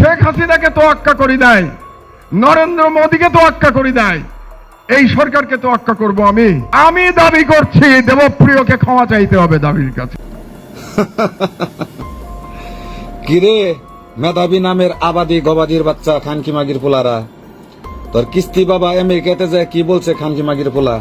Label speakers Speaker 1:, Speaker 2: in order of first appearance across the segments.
Speaker 1: শেখ হাসিনাকে তোয়াক্কা করি দেয় নরেন্দ্র মোদীকে তোয়াক্কা করি দেয় এই সরকারকে তোয়াক্কা করব আমি। আমি দাবি করছি দেবপ্রিয়কে ক্ষমা চাইতে হবে দাবির কাছে।
Speaker 2: কিরে মেধাবী নামের আবাদি গবাদির বাচ্চা খানকি মাগির পোলারা তোর কিস্তি বাবা আমেরিকাতে যায় কি বলছে খানকি মাগির পোলা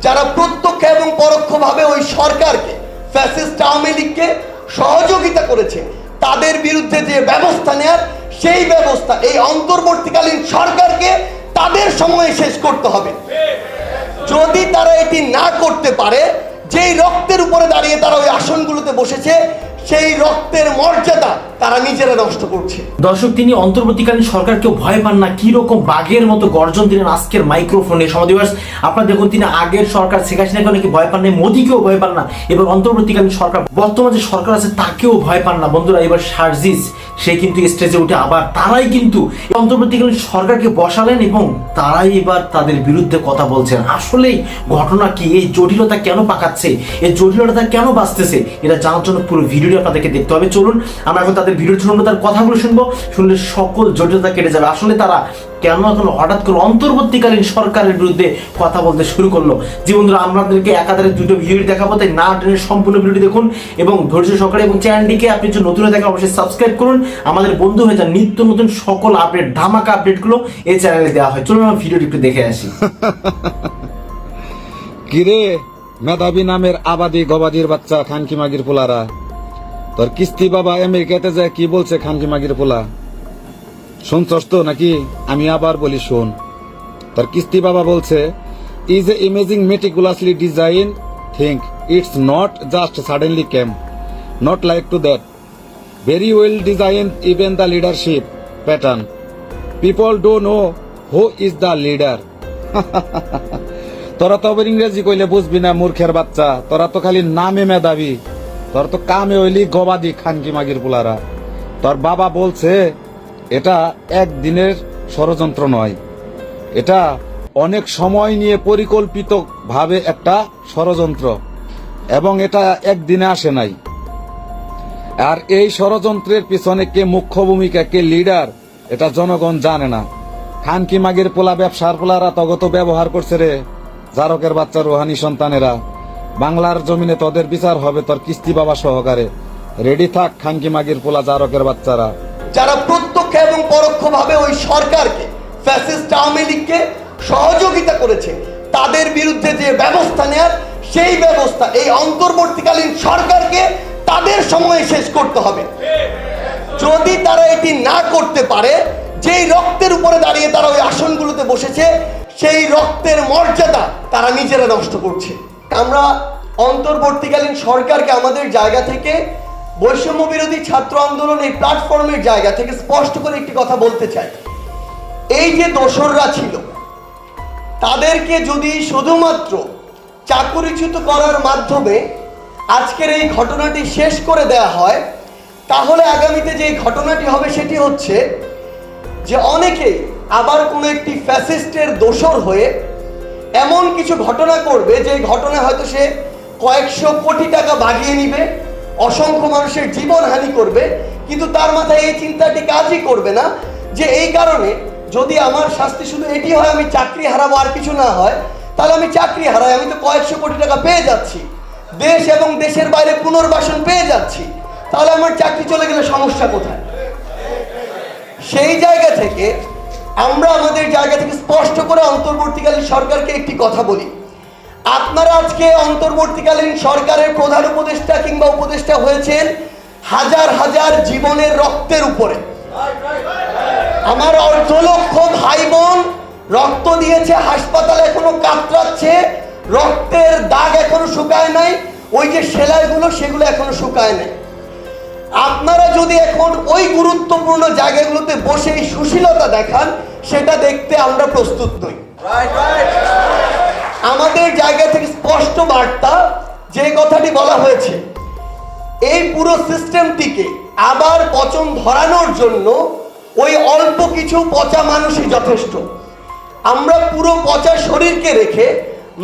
Speaker 3: যারা প্রত্যক্ষ এবং পরোক্ষভাবে ওই সরকারকে ফ্যাসিস্ট আওয়ামী লীগকে সহযোগিতা করেছে তাদের বিরুদ্ধে যে ব্যবস্থা নেয়ার সেই ব্যবস্থা এই অন্তর্বর্তীকালীন সরকারকে তাদের সময়ে শেষ করতে হবে। যদি তারা এটি না করতে পারে, যেই রক্তের উপরে দাঁড়িয়ে তারা ওই আসনগুলোতে বসেছে সেই রক্তের মর্যাদা তারা নিজেরা নষ্ট করছে।
Speaker 4: দর্শক, তিনি অন্তর্বর্তীকালীন সরকারকেও ভয় পান না। কি রকম বাঘের মতো গর্জন দিলেন আজকের মাইক্রোফোনে সমাদিবাস আপনারা দেখুন, তিনি আগের সরকার, শেখ হাসিনাকে নাকি ভয় পান না মোদীকেও ভয় পান না। এবার অন্তর্বর্তীকালীন সরকার, বর্তমান যে সরকার আছে, তাকেও ভয় পান না। বন্ধুরা, এবার সার্জিস, সে কিন্তু স্টেজে উঠে আবার তারাই কিন্তু অন্তর্বর্তীকালীন সরকারকে বসালেন এবং তারাই এবার তাদের বিরুদ্ধে কথা বলছেন। আসলেই ঘটনা কি? এই জটিলতা কেন পাকাচ্ছে? এই জটিলতা কেন বাঁচতেছে? এটা জানার জন্য পুরো ভিডিওটি আপনাদেরকে দেখতে হবে। চলুন, আমরা এখন তাদের ভিডিও শুনব তার কথাগুলো শুনব। শুনলে সকল জটিলতা কেটে যাবে। আসলে তারা কেন এখন হঠাৎ করে অন্তর্বর্তীকালীন সরকারের বিরুদ্ধে কথা বলতে শুরু করল? যে বন্ধুরা আপনাদেরকে একাধারে দুটো ভিডিও দেখাবো, তাই না টেনে সম্পূর্ণ ভিডিওটি দেখুন এবং ধৈর্য সহকারে এবং চ্যানেলটিকে আপনি যদি নতুন হয়ে থাকেন, অবশ্যই সাবস্ক্রাইব করুন। আমাদের বন্ধু হয়ে যান নিত্য নতুন সকল আপডেট, ধামাকা আপডেটগুলো এই চ্যানেলে দেওয়া হয়। চলুন আমরা ভিডিওটি একটু দেখে আসি।
Speaker 2: কিরে, মেধাবী নামের আবাদি গবাদির বাচ্চা, খানকি মাগির পোলারা। তোর কিস্তি বাবা আমেরিকাতে যায়, কি বলছে খানকি মাগির পোলা? শুনছস তো নাকি? আমি আবার বলি শোন। তোর কিস্তি বাবা বলছে is a imaging meticulously design think it's not just suddenly came not like to that very well design even the leadership pattern people do know who is the leader তোরা তো ইংরেজি কইলে বুঝবি না, মূর্খের বাচ্চা। তোরা তো খালি নামে মেধাবী। তোর তো কামে হইলি গবাদি খানকি মাগির পোলারা। তোর বাবা বলছে, এটা একদিনের ষড়যন্ত্র নয়। এটা অনেক সময় নিয়ে পরিকল্পিত ভাবে একটা ষড়যন্ত্র, এবং এটা একদিনে আসে নাই। আর এই ষড়যন্ত্রের পিছনে কে মুখ্য ভূমিকা, কে লিডার, এটা জনগণ জানে না। খানকি মাগের পোলা, ব্যবসার পোলারা তগত ব্যবহার করছে রে, জারকের বাচ্চা, রোহানি সন্তানেরা। বাংলার জমিনে তোদের বিচার হবে, তোর কিস্তি বাবা সহকারে। রেডি থাক খানকি মাগির পোলা জারকের বাচ্চারা।
Speaker 3: যারা প্রত্যক্ষ এবং পরোক্ষভাবে ওই সরকারকে ফ্যাসিস্ট আওয়ামী লীগকে সহযোগিতা করেছে, তাদের বিরুদ্ধে যে ব্যবস্থা নেয়ার, সেই ব্যবস্থা এই অন্তর্বর্তীকালীন সরকারকে তাদের সময়ে শেষ করতে হবে। যদি তারা এটি না করতে পারে, যেই রক্তের উপরে দাঁড়িয়ে তারা ওই আসনগুলোতে বসেছে, সেই রক্তের মর্যাদা তারা নিজেরা নষ্ট করছে। আমরা অন্তর্বর্তীকালীন সরকারকে আমাদের জায়গা থেকে বৈষম্য বিরোধী ছাত্র আন্দোলন এই প্ল্যাটফর্মের জায়গা থেকে স্পষ্ট করে একটি কথা বলতে চাই। এই যে দোসররা ছিল, তাদেরকে যদি শুধুমাত্র চাকুরিচ্যুত করার মাধ্যমে আজকের এই ঘটনাটি শেষ করে দেয়া হয়, তাহলে আগামীতে যে ঘটনাটি হবে সেটি হচ্ছে যে অনেকেই আবার কোনো একটি ফ্যাসিস্টের দোসর হয়ে এমন কিছু ঘটনা করবে যে ঘটনা হয়তো সে কয়েকশো কোটি টাকা বাগিয়ে নিবে, অসংখ্য মানুষের জীবন হানি করবে, কিন্তু তার মাথায় এই চিন্তাটি কাজই করবে না, যে এই কারণে যদি আমার শাস্তি শুধু এটি হয়, আমি চাকরি হারাবো আর কিছু না হয়, তাহলে আমি চাকরি হারাই, আমি তো কয়েকশো কোটি টাকা পেয়ে যাচ্ছি। দেশ এবং দেশের বাইরে পুনর্বাসন পেয়ে যাচ্ছি, তাহলে আমার চাকরি চলে গেলে সমস্যা কোথায়? সেই জায়গা থেকে আমরা আমাদের জায়গা থেকে স্পষ্ট করে অন্তর্বর্তীকালীন সরকারকে একটি কথা বলি। আপনারা আজকে অন্তর্বর্তীকালীন সরকারের প্রধান উপদেষ্টা কিংবা উপদেষ্টা হয়েছেন হাজার হাজার জীবনের রক্তের উপরে। আমার অর্ধ লক্ষ ভাই বোন রক্ত দিয়েছে, হাসপাতাল এখনও কাতরাচ্ছে, রক্তের দাগ এখনও শুকায় নাই, ওই যে সেলাইগুলো সেগুলো এখনও শুকায় নাই। আপনারা যদি এখন ওই গুরুত্বপূর্ণ জায়গাগুলোতে বসে এই সুশীলতা দেখান সেটা দেখতে আমরা প্রস্তুত নই। আমাদের জায়গা থেকে স্পষ্ট বার্তা যে কথাটি বলা হয়েছে এই পুরো সিস্টেমটিকে আবার পচন ধরানোর জন্য ওই অল্প কিছু পচা মানুষই যথেষ্ট। আমরা পুরো পচা শরীরকে রেখে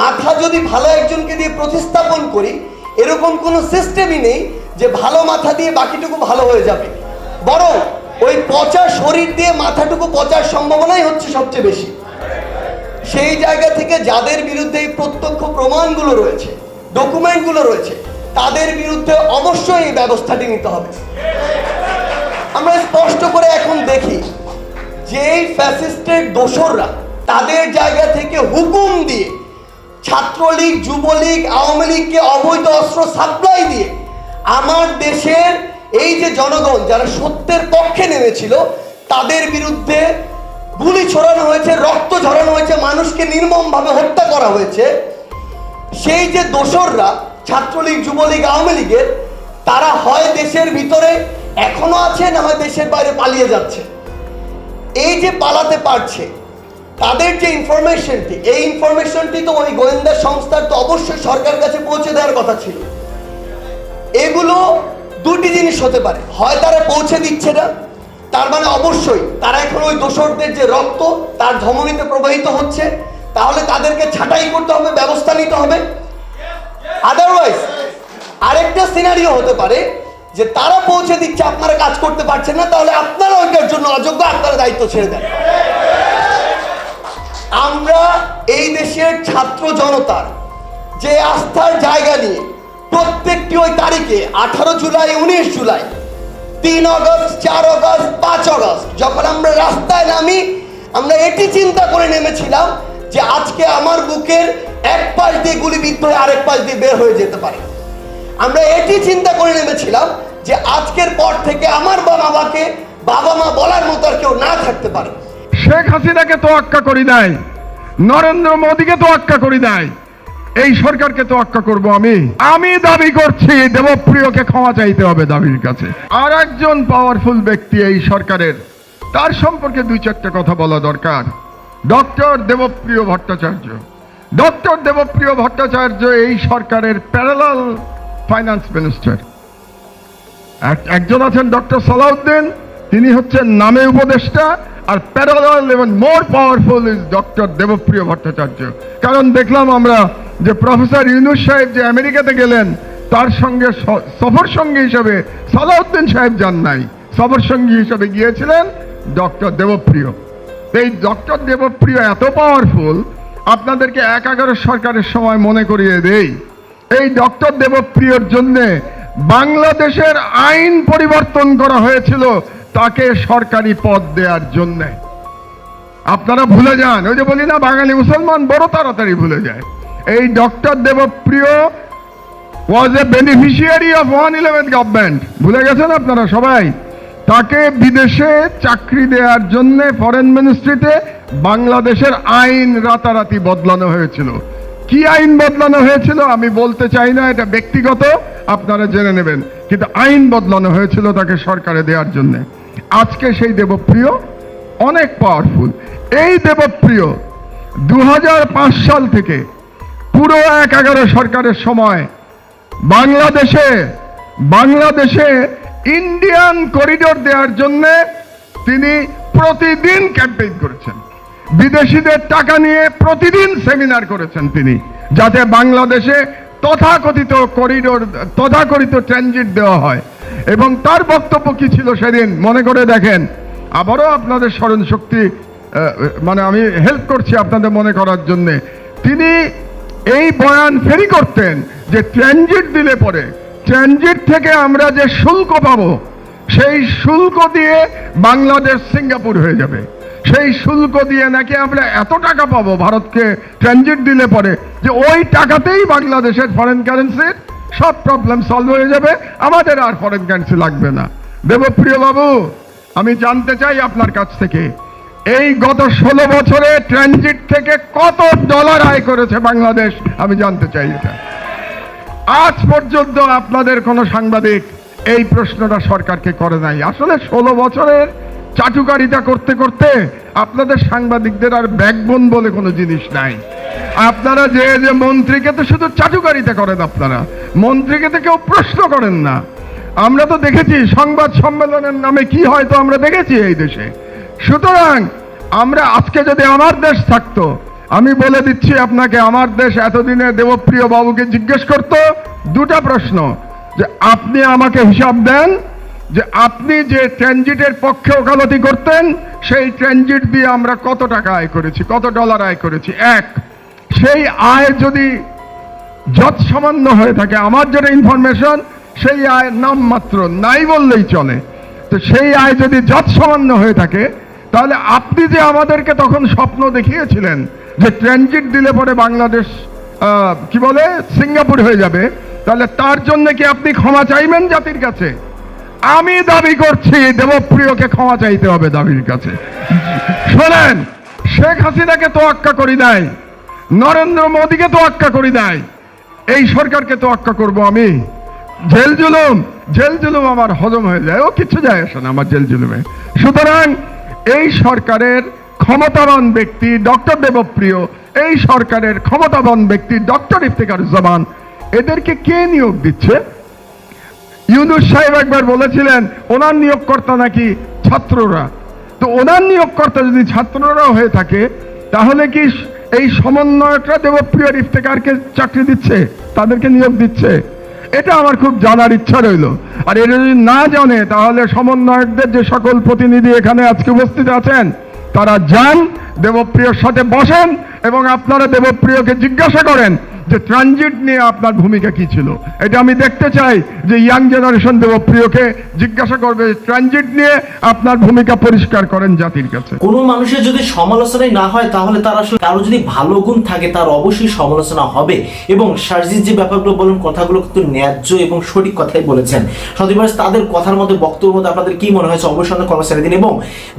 Speaker 3: মাথা যদি ভালো একজনকে দিয়ে প্রতিস্থাপন করি এরকম কোনো সিস্টেমই নেই যে ভালো মাথা দিয়ে বাকিটুকু ভালো হয়ে যাবে। বরং ওই পচা শরীর দিয়ে মাথাটুকু পচার সম্ভাবনাই হচ্ছে সবচেয়ে বেশি। সেই জায়গা থেকে যাদের বিরুদ্ধে এই প্রত্যক্ষ প্রমাণগুলো রয়েছে, ডকুমেন্টগুলো রয়েছে, তাদের বিরুদ্ধে অবশ্যই এই ব্যবস্থাটি নিতে হবে। আমরা স্পষ্ট করে এখন দেখি, যেই ফ্যাসিস্টের দোসররা তাদের জায়গা থেকে হুকুম দিয়ে ছাত্রলীগ, যুবলীগ, আওয়ামী লীগকে অবৈধ অস্ত্র সাপ্লাই দিয়ে আমার দেশের এই যে জনগণ যারা সত্যের পক্ষে নেমেছিল, তাদের বিরুদ্ধে গুলি ছড়ানো হয়েছে, রক্ত ঝরানো হয়েছে, মানুষকে নির্মমভাবে হত্যা করা হয়েছে। সেই যে দোসররা, ছাত্রলীগ, যুবলীগ, আওয়ামী লীগের, তারা হয় দেশের ভিতরে এখনও আছে, না হয় দেশের বাইরে পালিয়ে যাচ্ছে। এই যে পালাতে পারছে, তাদের যে ইনফরমেশনটি এই ইনফরমেশনটি তো ওই গোয়েন্দা সংস্থার তো অবশ্যই সরকার কাছে পৌঁছে দেওয়ার কথা ছিল। এগুলো দুটি জিনিস হতে পারে। হয় তারা পৌঁছে দিচ্ছে না, তার মানে অবশ্যই তারা এখন ওই দোসরদের যে রক্ত, তার ধমনীতে প্রবাহিত হচ্ছে, তাহলে তাদেরকে ছাঁটাই করতে হবে, ব্যবস্থা নিতে হবে। আদারওয়াইজ আরেকটা সিনারিও হতে পারে যে তারা পৌঁছে দিচ্ছে, আপনারা কাজ করতে পারছেন না, তাহলে আপনারা ওইটার জন্য অযোগ্য, আপনারা দায়িত্ব ছেড়ে দেন। আমরা এই দেশের ছাত্র জনতার যে আস্থার জায়গা নিয়ে প্রত্যেকটি ওই তারিখে, আঠারো জুলাই, উনিশ জুলাই, তিন অগস্ট চার অগস্ট পাঁচ অগস্ট যখন আমরা রাস্তায় নামি, আমরা এটি চিন্তা করে নেমেছিলাম যে আজকে আমার বুকের এক পাশ দিয়ে গুলিবিদ্ধ হয়ে আরেক পাশ দিয়ে বের হয়ে যেতে পারে। আমরা এটি চিন্তা করে নেমেছিলাম যে আজকের পর থেকে আমার বাবা মাকে, বাবা মা বলার মতো আর কেউ না থাকতে পারে।
Speaker 1: শেখ হাসিনাকে তোয়াক্কা করি দেয় নরেন্দ্র মোদীকে তোয়াক্কা করি নাই এই সরকারকে তোয়াক্কা করব আমি। আমি দাবি করছি, দেবপ্রিয়কে ক্ষমা চাইতে হবে দাবির কাছে। আর একজন পাওয়ারফুল ব্যক্তি এই সরকারের, তার সম্পর্কে দুই চারটে কথা বলা দরকার। ডক্টর দেবপ্রিয় ভট্টাচার্য। ডক্টর দেবপ্রিয় ভট্টাচার্য এই সরকারের প্যারালাল ফাইন্যান্স মিনিস্টার একজন আছেন ডক্টর সালাউদ্দিন, তিনি হচ্ছেন নামে উপদেষ্টা, আর প্যারালাল এবং more powerful is doctor Debapriya Bhattacharya. কারণ দেখলাম আমরা যে প্রফেসর ইউনুস সাহেব যে আমেরিকাতে গেলেন, তার সঙ্গে সফর সঙ্গী হিসাবে সালাউদ্দিন সাহেব যান নাই। সফর সঙ্গী হিসাবে গিয়েছিলেন ডক্টর দেবপ্রিয়। এই ডক্টর দেবপ্রিয় এত পাওয়ারফুল আপনাদেরকে এক এগারো সরকারের সময় মনে করিয়ে দেই। এই ডক্টর দেবপ্রিয়র জন্য বাংলাদেশের আইন পরিবর্তন করা হয়েছিল তাকে সরকারি পদ দেওয়ার জন্য। আপনারা ভুলে যান, ওই যে বলি না, বাঙালি মুসলমান বড় তাড়াতাড়ি ভুলে যায়। এই doctor Debapriya was a beneficiary of one eleven government ভুলে গেছেন আপনারা সবাই? তাকে বিদেশে চাকরি দেওয়ার জন্য ফরেন মিনিস্ট্রিতে বাংলাদেশের আইন রাতারাতি বদলানো হয়েছিল। কি আইন বদলানো হয়েছিল আমি বলতে চাই না, এটা ব্যক্তিগত, আপনারা জেনে নেবেন। কিন্তু আইন বদলানো হয়েছিল তাকে সরকারে দেওয়ার জন্য। আজকে সেই দেবপ্রিয় অনেক পাওয়ারফুল এই দেবপ্রিয় দু হাজার পাঁচ সাল থেকে পুরো এক এগারো সরকারের সময় বাংলাদেশে বাংলাদেশে ইন্ডিয়ান করিডোর দেওয়ার জন্য তিনি প্রতিদিন ক্যাম্পেইন করেছেন। বিদেশিদের টাকা নিয়ে প্রতিদিন সেমিনার করেছেন তিনি, যাতে বাংলাদেশে তথাকথিত করিডোর তথাকথিত ট্রানজিট দেওয়া হয়। এবং তার বক্তব্য কি ছিল সেদিন মনে করে দেখেন। আবারও আপনাদের স্মরণ শক্তি মানে আমি হেল্প করছি আপনাদের মনে করার জন্যে। তিনি এই বয়ান ফেরি করতেন যে ট্রানজিট দিলে পরে, ট্রানজিট থেকে আমরা যে শুল্ক পাবো, সেই শুল্ক দিয়ে বাংলাদেশ সিঙ্গাপুর হয়ে যাবে। সেই শুল্ক দিয়ে নাকি আমরা এত টাকা পাবো ভারতকে ট্রানজিট দিলে পরে, যে ওই টাকাতেই বাংলাদেশের ফরেন কারেন্সির সব প্রবলেম সলভ হয়ে যাবে, আমাদের আর ফরেন কারেন্সি লাগবে না। দেবপ্রিয় বাবু আমি জানতে চাই আপনার কাছ থেকে এই গত ষোলো বছরে ট্রানজিট থেকে কত ডলার আয় করেছে বাংলাদেশ? আমি জানতে চাই এটা। আজ পর্যন্ত আপনাদের কোনো সাংবাদিক এই প্রশ্নটা সরকারকে করে নাই। আসলে ষোলো বছরের চাটুকারিতা করতে করতে আপনাদের সাংবাদিকদের আর ব্যাকবোন বলে কোনো জিনিস নাই। আপনারা যে যে মন্ত্রীকে তো শুধু চাটুকারিতা করেন আপনারা, মন্ত্রীকে তো কেউ প্রশ্ন করেন না। আমরা তো দেখেছি সংবাদ সম্মেলনের নামে কি হয় তো আমরা দেখেছি এই দেশে। সুতরাং আমরা আজকে যদি আমার দেশ থাকতো, আমি বলে দিচ্ছি আপনাকে, আমার দেশ এতদিনে দেবপ্রিয় বাবুকে জিজ্ঞেস করত দুটা প্রশ্ন। যে আপনি আমাকে হিসাব দেন যে আপনি যে ট্রানজিটের পক্ষে ওকালতি করতেন, সেই ট্রানজিট দিয়ে আমরা কত টাকা আয় করেছি, কত ডলার আয় করেছি? এক, সেই আয় যদি যত সামান্য হয়ে থাকে, আমার যেটা ইনফরমেশন সেই আয় নামমাত্র নাই বললেই চলে। তো সেই আয় যদি যত সামান্য হয়ে থাকে তাহলে আপনি যে আমাদেরকে তখন স্বপ্ন দেখিয়েছিলেন যে ট্রানজিট দিলে পরে বাংলাদেশ কি বলে, সিঙ্গাপুর হয়ে যাবে, তাহলে তার জন্য কি আপনি ক্ষমা চাইবেন জাতির কাছে? আমি দাবি করছি, দেবপ্রিয়কে ক্ষমা চাইতে হবে দাবির কাছে। শোনেন, শেখ হাসিনাকে তোয়াক্কা করি নাই, নরেন্দ্র মোদীকে তোয়াক্কা করি নাই, এই সরকারকে তোয়াক্কা করব আমি। জেল জুলুম জেল জুলুম আমার হজম হয়ে যায়, ও কিছু যায় আসে না আমার জেল জুলুমে সুতরাং এই সরকারের ক্ষমতাবান ব্যক্তি ডক্টর দেবপ্রিয়, এই সরকারের ক্ষমতাবান ব্যক্তি ডক্টর ইফতেকার জামান এদেরকে কে নিয়োগ দিচ্ছে? ইউনুস সাহেব একবার বলেছিলেন, ওনার নিয়োগকর্তা নাকি ছাত্ররা? তো ওনার নিয়োগকর্তা যদি ছাত্ররা হয়ে থাকে, তাহলে কি এই সমন্বয়করা দেবপ্রিয় ইফতেকারকে চাকরি দিচ্ছে? তাদেরকে নিয়োগ দিচ্ছে? এটা আমার খুব জানার ইচ্ছা রইল। আর এটা যদি না জানে, তাহলে সমন্বয়কদের যে সকল প্রতিনিধি এখানে আজকে উপস্থিত আছেন, তারা যান, দেবপ্রিয়র সাথে বসেন এবং আপনারা দেবপ্রিয়কে জিজ্ঞাসা করেন যে ট্রানজিট নিয়ে আপনার ভূমিকা কি ছিল? এটা আমি দেখতে চাই যে ইয়াং জেনারেশন দেবপ্রিয়কে জিজ্ঞাসা করবে ট্রানজিট নিয়ে আপনার ভূমিকা পরিষ্কার করেন জাতির কাছে।
Speaker 4: কোনো মানুষের যদি সমালোচনাই না হয়, তাহলে তার আসলে কারও যদি ভালো গুণ থাকে, তার অবশ্যই সমালোচনা হবে। এবং সার্জির যে ব্যাপারগুলো বলেন, কথাগুলো কিন্তু ন্যায্য এবং সঠিক কথাই বলেছেন। সদিবাস তাদের কথার মধ্যে বক্তব্যের মধ্যে আপনাদের কি মনে হয়েছে অবশ্যই কর্মচারী দিন? এবং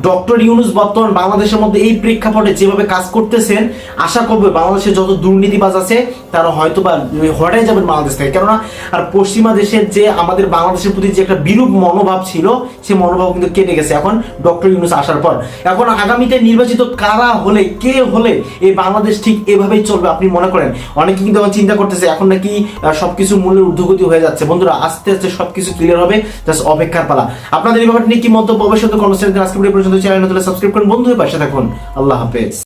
Speaker 4: ডক্টর ইউনুস বর্তমান বাংলাদেশের মধ্যে এই প্রেক্ষাপটে যেভাবে কাজ করতেছেন, আশা করবে বাংলাদেশে যত দুর্নীতিবাজ আছে তারা হয়তো বা হটাই যাবেন বাংলাদেশ থেকে। কেননা, আর পশ্চিমা দেশের যে আমাদের বাংলাদেশের প্রতি যে একটা বিরূপ মনোভাব ছিল সেই মনোভাব কিন্তু কেটে গেছে এখন ডক্টর ইউনুস আসার পর। এখন আগামীতে নির্বাচিত কারা হলে, কে হলে এই বাংলাদেশ ঠিক এভাবেই চলবে আপনি মনে করেন? অনেকে কিন্তু এখন চিন্তা করতেছে, এখন নাকি সবকিছু মূল্যের ঊর্ধ্বগতি হয়ে যাচ্ছে। বন্ধুরা, আস্তে আস্তে সবকিছু ক্লিয়ার হবে জাস্ট অপেক্ষার পালা। আপনাদের এই ব্যাপারটা নিয়ে কি মন্তব্য, অবশ্যই কর্মচারীদের আজকে পর্যন্ত চ্যানেল সাবস্ক্রাইব করুন। বন্ধু হয়ে পাশে থাকুন। আল্লাহ হাফেজ।